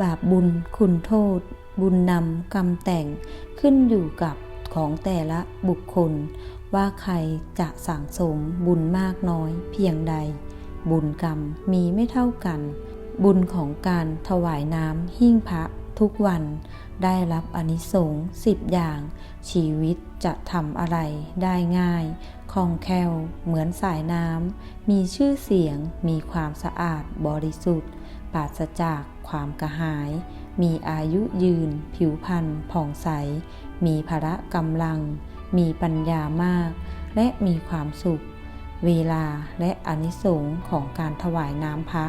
บาปบุญคุณโทษ บุญนำกรรมแต่งขึ้นอยู่กับของแต่ละบุคคล ว่าใครจะสั่งสมบุญมากน้อยเพียงใด บุญกรรมมีไม่เท่ากัน บุญของการถวายน้ำหิ้งพระทุกวันได้รับอนิสงส์สิบอย่าง ชีวิตจะทำอะไรได้ง่ายคล่องแคล่วเหมือนสายน้ำมีชื่อเสียง มีความสะอาดบริสุทธิ์ปราศจาก ความกระหาย มีอายุยืน ผิวพรรณผ่องใส มีพละกำลัง มีปัญญามาก และมีความสุข เวลาและอนิสงส์ของการถวายน้ำพระ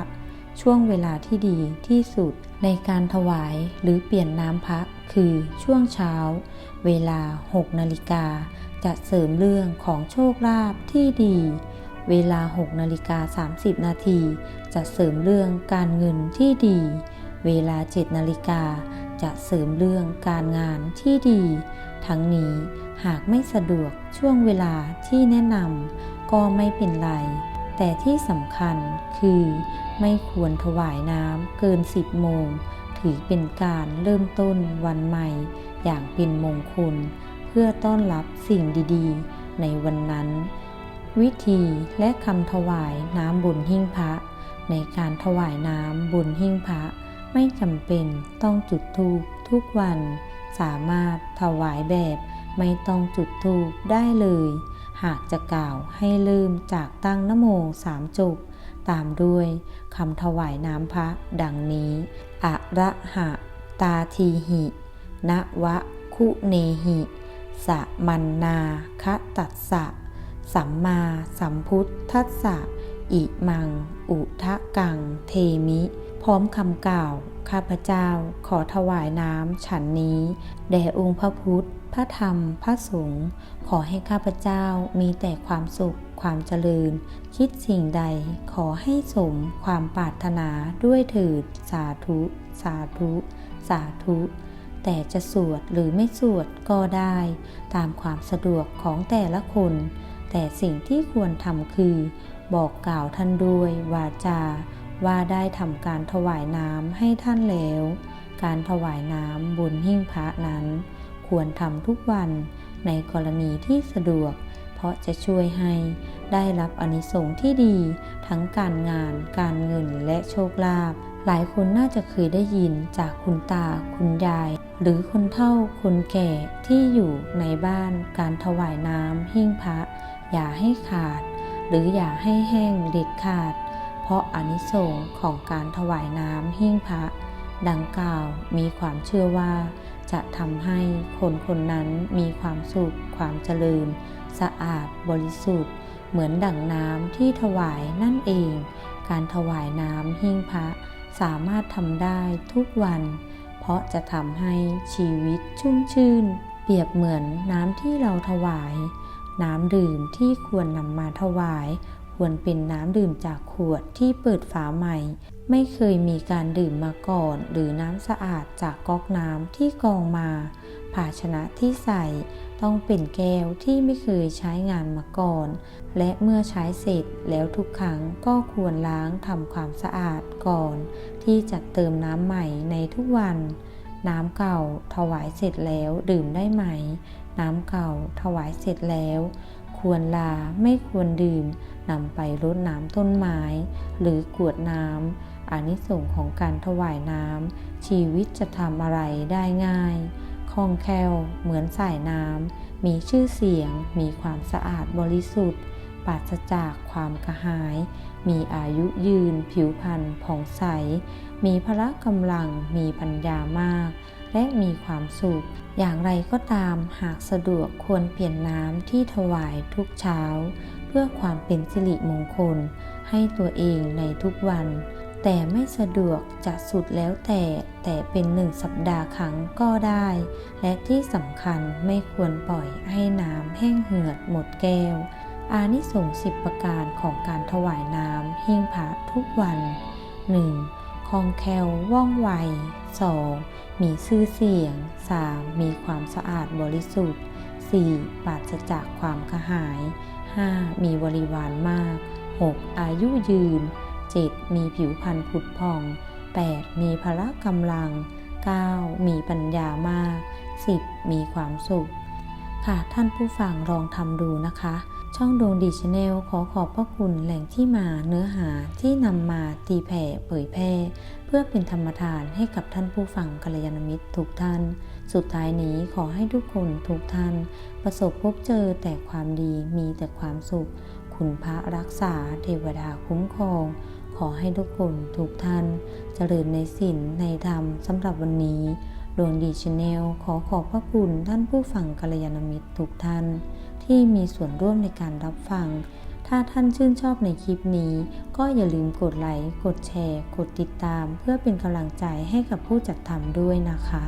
ช่วงเวลาที่ดีที่สุดในการถวายหรือเปลี่ยนน้ำพระคือช่วงเช้า เวลา 6 นาฬิกาจะเสริมเรื่องของโชคลาภที่ดี เวลา 6นาฬิกา30 นาทีจะเสริมเรื่องการเงินที่ดี เวลา 7นาฬิกาจะเสริมเรื่องการงานที่ดี ทั้งนี้หากไม่สะดวกช่วงเวลาที่แนะนำก็ไม่เป็นไร แต่ที่สำคัญคือ ไม่ควรถวายน้ำเกิน 10 โมง ถือเป็นการเริ่มต้นวันใหม่ อย่างเป็นมงคล เพื่อต้อนรับสิ่งดีๆ ในวันนั้น วิธีและคำถวายน้ำบุญหิ้งพระ ในการถวายน้ำบุญหิ้งพระไม่จำเป็นต้องจุดธูปทุกวัน สามารถถวายแบบไม่ต้องจุดธูปได้เลย หากจะกล่าวให้ลืมจากตั้งนโมสามจบ ตามด้วยคำถวายน้ำพระดังนี้อะระหะตาทีหินวะคุเนหิ สะมันนาคะตัสสะ สัมมาสัมพุทธัสสะอิมัง อุทะกัง เทมิ พร้อมคำกล่าว ข้าพเจ้าขอถวายน้ำฉันนี้ แด่องค์พระพุทธ พระธรรม พระสงฆ์ ขอให้ข้าพเจ้ามีแต่ความสุข ความเจริญ คิดสิ่งใดขอให้สมความปรารถนาด้วยเถิด สาธุ สาธุ สาธุ แต่จะสวดหรือไม่สวดก็ได้ ตามความสะดวกของแต่ละคน แต่สิ่งที่ควรทำคือ บอกกล่าวท่านด้วยวาจา ว่าได้ทำการถวายน้ำให้ท่านแล้ว การถวายน้ำบนหิ้งพระนั้น ควรทำทุกวันในกรณีที่สะดวก เพราะจะช่วยให้ได้รับอนิสงส์ที่ดี ทั้งการงาน การเงินและโชคลาภหลายคนน่าจะเคยได้ยินจากคุณตา คุณยาย หรือคนเฒ่าคนแก่ที่อยู่ในบ้านการถวายน้ำหิ้งพระ อย่าให้ขาด หรืออย่าให้แห้งเด็ดขาด เพราะอนิสงส์ของการถวายน้ำหิ้งพระ ดังกล่าวมีความเชื่อว่า จะทำให้คนคนนั้นมีความสุข ความเจริญ สะอาดบริสุทธิ์ เหมือนดั่งน้ำที่ถวายนั่นเอง การถวายน้ำหิ้งพระสามารถทำได้ทุกวัน เพราะจะทำให้ชีวิตชุ่มชื่น เปรียบเหมือนน้ำที่เราถวาย น้ำดื่มที่ควรนำมาถวาย ควรเป็นน้ำดื่มจากขวดที่เปิดฝาใหม่ ไม่เคยมีการดื่มมาก่อน หรือน้ำสะอาดจากก๊อกน้ำที่กองมา ภาชนะที่ใส่ต้องเป็นแก้วที่ไม่เคยใช้งานมาก่อน และเมื่อใช้เสร็จแล้วทุกครั้งก็ควรล้างทำความสะอาดก่อน ที่จะเติมน้ำใหม่ในทุกวัน น้ำเก่าถวายเสร็จแล้วดื่มได้ไหม น้ำเก่าถวายเสร็จแล้ว ควรลาไม่ควรดื่มนำไปรดน้ำต้นไม้ หรือกวดน้ำอานิสงส์ของการถวายน้ำชีวิตจะทำอะไรได้ง่ายคล่องแคล่วเหมือนสายน้ำมีชื่อเสียง มีความสะอาดบริสุทธิ์ปราศจากความกระหาย มีอายุยืน ผิวพรรณผ่องใส มีพละกำลัง มีปัญญามาก และมีความสุข อย่างไรก็ตามหากสะดวกควรเปลี่ยนน้ำที่ถวายทุกเช้า เพื่อความเป็นสิริมงคล ให้ตัวเองในทุกวัน แต่ไม่สะดวกจะสุดแล้วแต่แต่เป็นหนึ่งสัปดาห์ครั้งก็ได้ และที่สำคัญไม่ควรปล่อยให้น้ำแห้งเหือดหมดแก้ว อานิสงส์สิบประการของการถวายน้ำหิ้งพระทุกวัน 1. คล่องแคล่วว่องไว 2. มีชื่อเสียง 3. มีความสะอาดบริสุทธิ์ 4. ปราศจากความกระหาย 5. มีบริวารมาก 6. อายุยืน 7. มีผิวพรรณผุดผ่อง 8. มีพละกำลัง 9. มีปัญญามาก 10. มีความสุข ค่ะท่านผู้ฟังลองทำดูนะคะ ช่องดวงดีชาแนลขอขอบพระคุณแหล่งที่มาเนื้อหาที่นำมาตีแผ่เผยแพร่ เพื่อเป็นธรรมทานให้กับท่านผู้ฟังกัลยาณมิตรทุกท่าน สุดท้ายนี้ขอให้ทุกคนทุกท่าน ประสบพบเจอแต่ความดีมีแต่ความสุข คุณพระรักษาเทวดาคุ้มครอง ขอให้ทุกคนทุกท่าน เจริญในศีลในธรรมสำหรับวันนี้ดวงดีชาแนลขอขอบพระคุณท่านผู้ฟังกัลยาณมิตรทุกท่าน ที่มีส่วนร่วมในการรับฟัง ถ้าท่านชื่นชอบในคลิปนี้ ก็อย่าลืมกดไลค์ กดแชร์ กดติดตาม เพื่อเป็นกำลังใจให้กับผู้จัดทำด้วยนะคะ